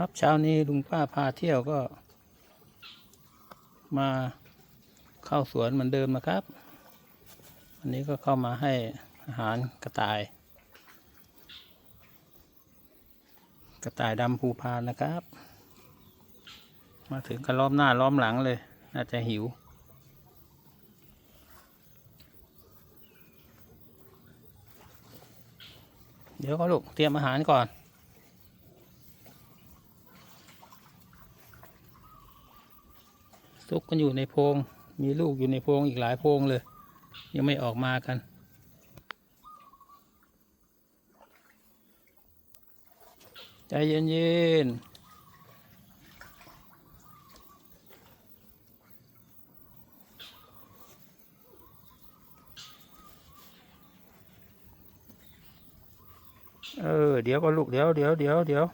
ครับเช้านี้ลุงป้าพาเที่ยวก็ มาเข้าสวนเหมือนเดิมนะครับ วันนี้ก็เข้ามาให้อาหารกระต่าย กระต่ายดำภูพานนะครับ มาถึงก็ล้อมหน้าล้อมหลังเลย น่าจะหิว เดี๋ยวก็ลูกเตรียมอาหารก่อน ซุกกันอยู่ในโพรงมีลูกอยู่ในโพรงอีกหลายโพรงเลย ยังไม่ออกมากัน ใจเย็นๆเออเดี๋ยวก็ลูกเดี๋ยวเดี๋ยวเดี๋ยวเดี๋ยว